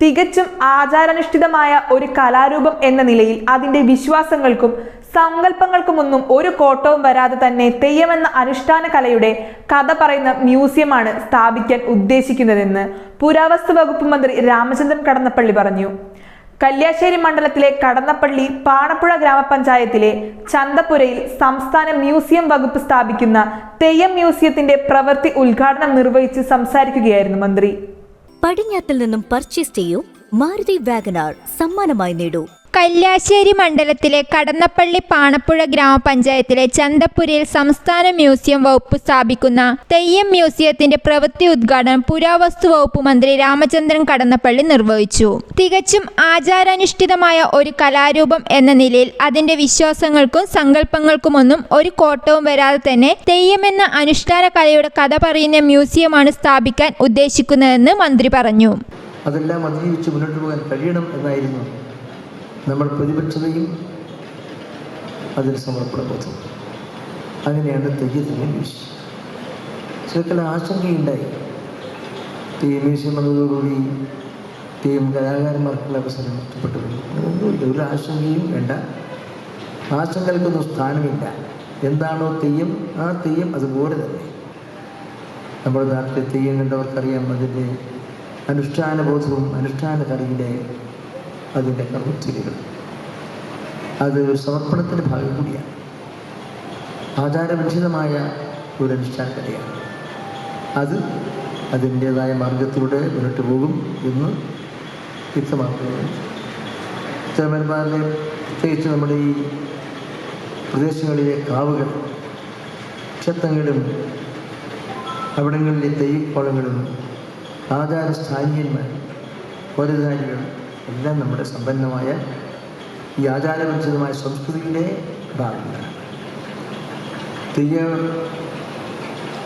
തികച്ചും ആചാരാനുഷ്ഠിതമായ ഒരു കലാരൂപം എന്ന നിലയിൽ അതിന്റെ വിശ്വാസങ്ങൾക്കും സങ്കല്പങ്ങൾക്കുമൊന്നും ഒരു കോട്ടവും വരാതെ തന്നെ തെയ്യമെന്ന അനുഷ്ഠാന കലയുടെ കഥ പറയുന്ന മ്യൂസിയമാണ് സ്ഥാപിക്കാൻ ഉദ്ദേശിക്കുന്നതെന്ന് പുരാവസ്തു വകുപ്പ് മന്ത്രി രാമചന്ദ്രൻ കടന്നപ്പള്ളി പറഞ്ഞു. കല്യാശ്ശേരി മണ്ഡലത്തിലെ കടന്നപ്പള്ളി പാണപ്പുഴ ഗ്രാമപഞ്ചായത്തിലെ ചന്തപുരയിൽ സംസ്ഥാന മ്യൂസിയം വകുപ്പ് സ്ഥാപിക്കുന്ന തെയ്യം മ്യൂസിയത്തിന്റെ പ്രവൃത്തി ഉദ്ഘാടനം നിർവഹിച്ച് സംസാരിക്കുകയായിരുന്നു മന്ത്രി. പടിഞ്ഞാത്തിൽ നിന്നും പർച്ചേസ് ചെയ്യൂ. മാരുതി വാഗനാർ സമ്മാനമായി നേടൂ. കല്യാശ്ശേരി മണ്ഡലത്തിലെ കടന്നപ്പള്ളി പാണപ്പുഴ ഗ്രാമപഞ്ചായത്തിലെ ചന്തപ്പുരയിൽ സംസ്ഥാന മ്യൂസിയം വകുപ്പ് സ്ഥാപിക്കുന്ന തെയ്യം മ്യൂസിയത്തിന്റെ പ്രവൃത്തി ഉദ്ഘാടനം പുരാവസ്തു വകുപ്പ് മന്ത്രി രാമചന്ദ്രൻ കടന്നപ്പള്ളി നിർവഹിച്ചു. തികച്ചും ആചാരാനുഷ്ഠിതമായ ഒരു കലാരൂപം എന്ന നിലയിൽ അതിന്റെ വിശ്വാസങ്ങൾക്കും സങ്കല്പങ്ങൾക്കുമൊന്നും ഒരു കോട്ടവും വരാതെ തന്നെ തെയ്യമെന്ന അനുഷ്ഠാന കലയുടെ കഥ പറയുന്ന മ്യൂസിയമാണ് സ്ഥാപിക്കാൻ ഉദ്ദേശിക്കുന്നതെന്ന് മന്ത്രി പറഞ്ഞു. അതെല്ലാം അതിജീവിച്ച് മുന്നോട്ട് പോകാൻ കഴിയണം എന്നായിരുന്നു നമ്മൾ പ്രതിപക്ഷതയും അതിൽ സമർപ്പണബോധം. അങ്ങനെയാണ് തെയ്യത്തിന്റെ മ്യൂസിയം ചിലക്കല ആശങ്കയുണ്ടായി. തെയ്യം മ്യൂസിയം വന്നതോടുകൂടി തെയ്യം കലാകാരന്മാർക്കുള്ള അവസരം നഷ്ടപ്പെട്ടു. പോയി. ഒന്നുമില്ല ഒരു ആശങ്കയും വേണ്ട. ആശങ്കകൾക്കൊന്നും സ്ഥാനമില്ല. എന്താണോ തെയ്യം ആ തെയ്യം അതുപോലെ തന്നെ. നമ്മുടെ നാട്ടിലെ തെയ്യം കണ്ടവർക്കറിയാം അതിന്റെ അനുഷ്ഠാനബോധവും അനുഷ്ഠാന കറിയുടെ അതിന്റെ കർമ്മത്തിലുകൾ അത് ഒരു സമർപ്പണത്തിന്റെ ഭാഗം കൂടിയാണ്. ആചാരവിഹിതമായ ഒരു അനുഷ്ഠാന കലയാണ് അത് അതിന്റേതായ മാർഗത്തിലൂടെ മുന്നോട്ട് പോകും എന്ന് വ്യക്തമാക്കുകയാണ്. ചേമന്മാരിലെ പ്രത്യേകിച്ച് നമ്മുടെ ഈ പ്രദേശങ്ങളിലെ കാവുകൾ ക്ഷേത്രങ്ങളും അവിടങ്ങളിലെ തെയ്യക്കോളങ്ങളും ആചാര സ്ഥാനീയന്മാർ കോരധാരികൾ എല്ലാം നമ്മുടെ സമ്പന്നമായ ഈ ആചാരവിരുദ്ധമായ സംസ്കൃതിയുടെ ഭാഗങ്ങളാണ് തെയ്യ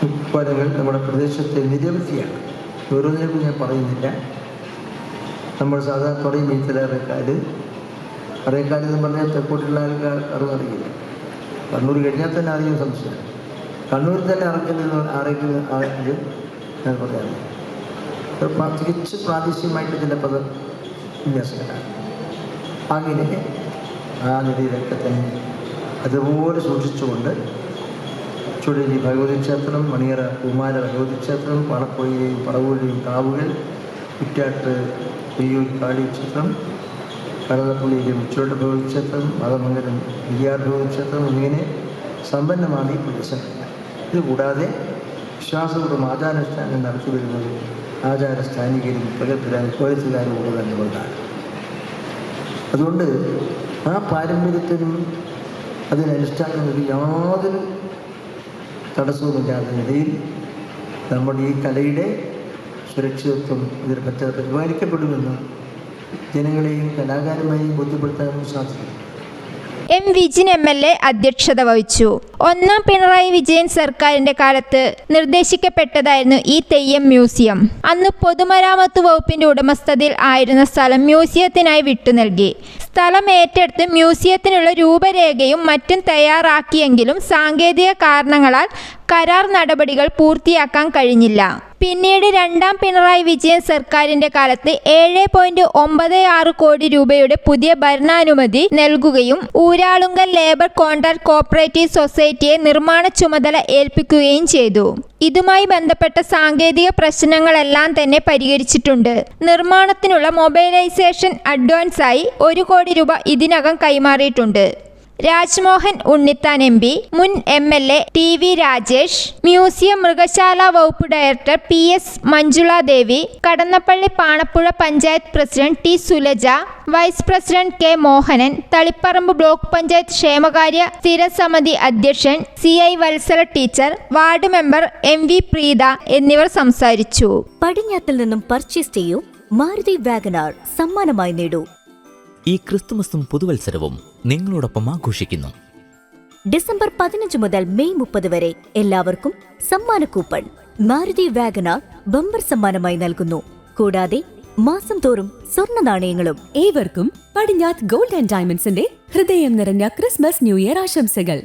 ഉത്പാദനങ്ങൾ നമ്മുടെ പ്രദേശത്തെ നിരവധിയാണ്. ഓരോന്നിനെ ഞാൻ പറയുന്നില്ല. നമ്മൾ സാധാരണ പറയും ഈ ചില അറേക്കാർ അറേക്കാർ എന്ന് പറഞ്ഞാൽ തെക്കോട്ടുള്ള ആൾക്കാർ അറിയില്ല. കണ്ണൂർ കഴിഞ്ഞാൽ തന്നെ അറിയാൻ സംശയം. കണ്ണൂരിൽ തന്നെ അറക്കുന്നത് ആരെങ്കിലും ആളെങ്കിലും ഞാൻ പ്രാ- തികച്ച് പ്രാദേശികമായിട്ട് ചില പദ അങ്ങനെ ആ നിലയിലൊക്കെ തന്നെ അതുപോലെ സൂക്ഷിച്ചുകൊണ്ട് ചുഴലി ഭഗവതി ക്ഷേത്രം മണിയറ കുമാര ഭഗവതി ക്ഷേത്രം പാളപ്പൊയിലെയും പറവൂരിലെയും കാവുകൾ കുറ്റാട്ട് പെയ്യൂർ കാളി ക്ഷേത്രം കടലപ്പള്ളിയിലെ ഉച്ചോട്ട് ഭഗവതി ക്ഷേത്രം മതമംഗലം ഗിരിയാർ ഭഗവതി ക്ഷേത്രം എന്നിങ്ങനെ സമ്പന്നമാണ് ഈ പ്രദേശം ഇതുകൂടാതെ വിശ്വാസപൂർവം ആചാരാനുഷ്ഠാനം നടത്തി വരുന്നത് ആചാര സ്ഥാനികരും പ്രഗത്ഭരായ കോലത്തുകാരും കൂടെ തന്നെ കൊണ്ടാണ് അതുകൊണ്ട് ആ പാരമ്പര്യത്തിനും അതിനനുഷ്ഠാനങ്ങൾക്ക് യാതൊരു തടസ്സവുമില്ലാത്ത നിലയിൽ നമ്മുടെ ഈ കലയുടെ സുരക്ഷിതത്വം ഇതിൽ പറ്റാതെ പരിപാലിക്കപ്പെടുമെന്ന് ജനങ്ങളെയും കലാകാരന്മാരെയും ബോധ്യപ്പെടുത്താനും സാധിക്കും. M Vijin M L A അധ്യക്ഷത വഹിച്ചു. ഒന്നാം പിണറായി വിജയൻ സർക്കാരിന്റെ കാലത്ത് നിർദ്ദേശിക്കപ്പെട്ടതായിരുന്നു ഈ തെയ്യം മ്യൂസിയം. അന്ന് പൊതുമരാമത്ത് വകുപ്പിന്റെ ഉടമസ്ഥതയിൽ ആയിരുന്ന സ്ഥലം മ്യൂസിയത്തിനായി വിട്ടു നൽകി. സ്ഥലം ഏറ്റെടുത്ത് മ്യൂസിയത്തിനുള്ള രൂപരേഖയും മറ്റും തയ്യാറാക്കിയെങ്കിലും സാങ്കേതിക കാരണങ്ങളാൽ കരാർ നടപടികൾ പൂർത്തിയാക്കാൻ കഴിഞ്ഞില്ല. പിന്നീട് രണ്ടാം പിണറായി വിജയൻ സർക്കാരിന്റെ കാലത്ത് ഏഴ് പോയിന്റ് ഒമ്പത് ആറ് കോടി രൂപയുടെ പുതിയ ഭരണാനുമതി നൽകുകയും ഊരാളുങ്കൽ ലേബർ കോൺട്രാക്ട് കോപ്പറേറ്റീവ് സൊസൈറ്റിയെ നിർമ്മാണ ചുമതല ഏൽപ്പിക്കുകയും ചെയ്തു. ഇതുമായി ബന്ധപ്പെട്ട സാങ്കേതിക പ്രശ്നങ്ങളെല്ലാം തന്നെ പരിഹരിച്ചിട്ടുണ്ട്. നിർമ്മാണത്തിനുള്ള മൊബൈലൈസേഷൻ അഡ്വാൻസായി ഒരു കോടി രൂപ ഇതിനകം കൈമാറിയിട്ടുണ്ട്. രാജ്മോഹൻ ഉണ്ണിത്താൻ എം പി മുൻ M L A T V Rajesh museum മൃഗശാല വകുപ്പ് director P S Manjula Devi Kadannappally Panappuzha panchayat president T Sulaja vice president K Mohanan Taliparamba block panchayat ക്ഷേമകാര്യ സ്ഥിരസമിതി അധ്യക്ഷൻ C I Valsala teacher ward member M V Preetha എന്നിവർ സംസാരിച്ചു. പടിഞ്ഞാത്തിൽ നിന്നും purchase ചെയ്യൂ Maruti Wagon R സമ്മാനമായി നേടൂ. ഈ ക്രിസ്തുമസും പുതുവത്സരവും നിങ്ങളോടൊപ്പം ആഘോഷിക്കുന്നു. ഡിസംബർ പതിനഞ്ച് മുതൽ മെയ് മുപ്പത് വരെ എല്ലാവർക്കും സമ്മാന കൂപ്പൺ. മാരുതി വാഗന ബമ്പർ സമ്മാനമായി നൽകുന്നു. കൂടാതെ മാസം തോറും സ്വർണ നാണയങ്ങളും ഏവർക്കും പടിഞ്ഞാത്ത് ഗോൾഡ് ആൻഡ് ഡയമണ്ട്സിന്റെ ഹൃദയം നിറഞ്ഞ ക്രിസ്മസ് ന്യൂ ഇയർ ആശംസകൾ.